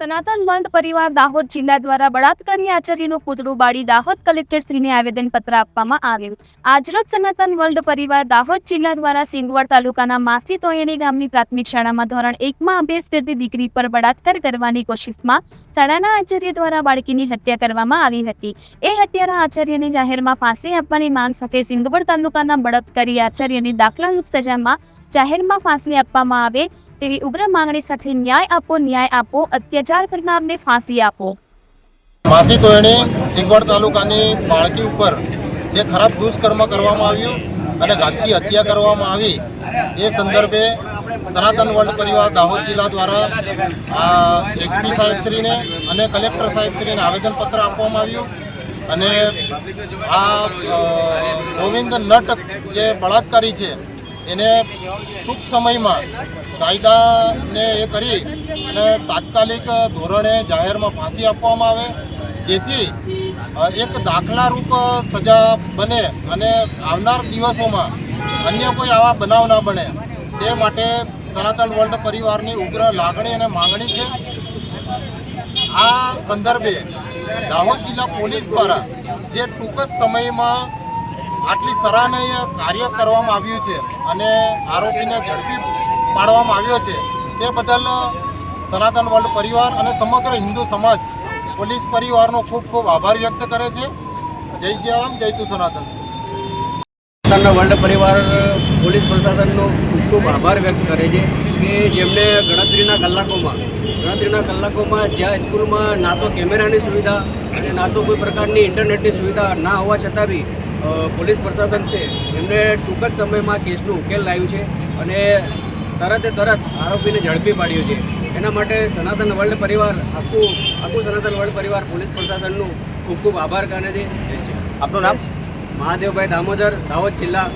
સનાતન વર્લ્ડ પરિવાર દાહોદ જિલ્લા દ્વારા બળાત્કારી આચાર્યનું પૂતળું બાળી દાહોદ કલેક્ટરશ્રીને આવેદનપત્ર આપવામાં આવ્યું. આજરોજ સનાતન વર્લ્ડ પરિવાર દાહોદ જિલ્લા દ્વારા સિંગવડ તાલુકાના માસી તોયણી ગામની પ્રાથમિક શાળામાં ધોરણ એકમાં અભ્યાસ કરતી દીકરી પર બળાત્કાર કરવાની કોશિશમાં શાળાના આચાર્ય દ્વારા બાળકીની હત્યા કરવામાં આવી હતી. એ હત્યારા આચાર્યને જાહેરમાં ફાંસી આપવાની માંગ સાથે સિંગવડ તાલુકાના બળાત્કારી આચાર્યની દાખલારૂપ સજામાં જાહેરમાં ફાંસી આપવામાં આવે તેવી ઉગ્ર માંગણી સાથે ન્યાય આપો ન્યાય આપો, અત્યાચાર કરનારને ફાંસી આપો. માસી તોયણી સિંગવડ તાલુકાની બાળકી ઉપર જે ખરાબ દુષ્કર્મ કરવામાં આવ્યું અને ઘાતકી હત્યા કરવામાં આવી, એ સંદર્ભે સનાતન વર્લ્ડ પરિવાર દાહોદ જિલ્લા દ્વારા આ એસપી સાહેબશ્રીને અને કલેક્ટર સાહેબશ્રીને આવેદનપત્ર આપવામાં આવ્યું અને આ ગોવિંદ નટ જે બળાત્કારી છે એને ટૂંક સમયમાં કાયદાને એ કરી અને તાત્કાલિક ધોરણે જાહેરમાં ફાંસી આપવામાં આવે, જેથી એક દાખલારૂપ સજા બને અને આવનાર દિવસોમાં અન્ય કોઈ આવા બનાવ ના બને, તે માટે સનાતન વર્લ્ડ પરિવારની ઉગ્ર લાગણી અને માંગણી છે. આ સંદર્ભે દાહોદ જિલ્લા પોલીસ દ્વારા જે ટૂંક જ સમયમાં આટલી સરાહનીય કાર્ય કરવામાં આવ્યું છે અને આરોપીને ઝડપી પાડવામાં આવ્યો છે. તે બદલ સનાતન વર્લ્ડ પરિવાર અને સમગ્ર હિન્દુ સમાજ, પોલીસ પરિવારનો ખૂબ ખૂબ આભાર વ્યક્ત કરે છે. જય સિયારામ જય તુ સનાતન. સનાતનના વર્લ્ડ પરિવાર, પોલીસ પ્રશાસનનો ખૂબ ખૂબ આભાર વ્યક્ત કરે છે કે જેમને ગણતરીના કલાકોમાં ગણતરીના કલાકોમાં જ્યાં સ્કૂલમાં ના તો કેમેરાની સુવિધા અને ના તો કોઈ પ્રકારની ઇન્ટરનેટની સુવિધા ના હોવા છતાં બી પોલીસ પ્રશાસન છે એમને ટૂંક જ સમયમાં કેસનો ઉકેલ લાવ્યું છે અને તરતે તરત આરોપીને ઝડપી પાડ્યો છે. એના માટે સનાતન વર્લ્ડ પરિવાર આખું આખું સનાતન વર્લ્ડ પરિવાર પોલીસ પ્રશાસનનું ખૂબ ખૂબ આભાર કરે છે. આપનું નામ? મહાદેવભાઈ દામોદર દાહોદ જિલ્લા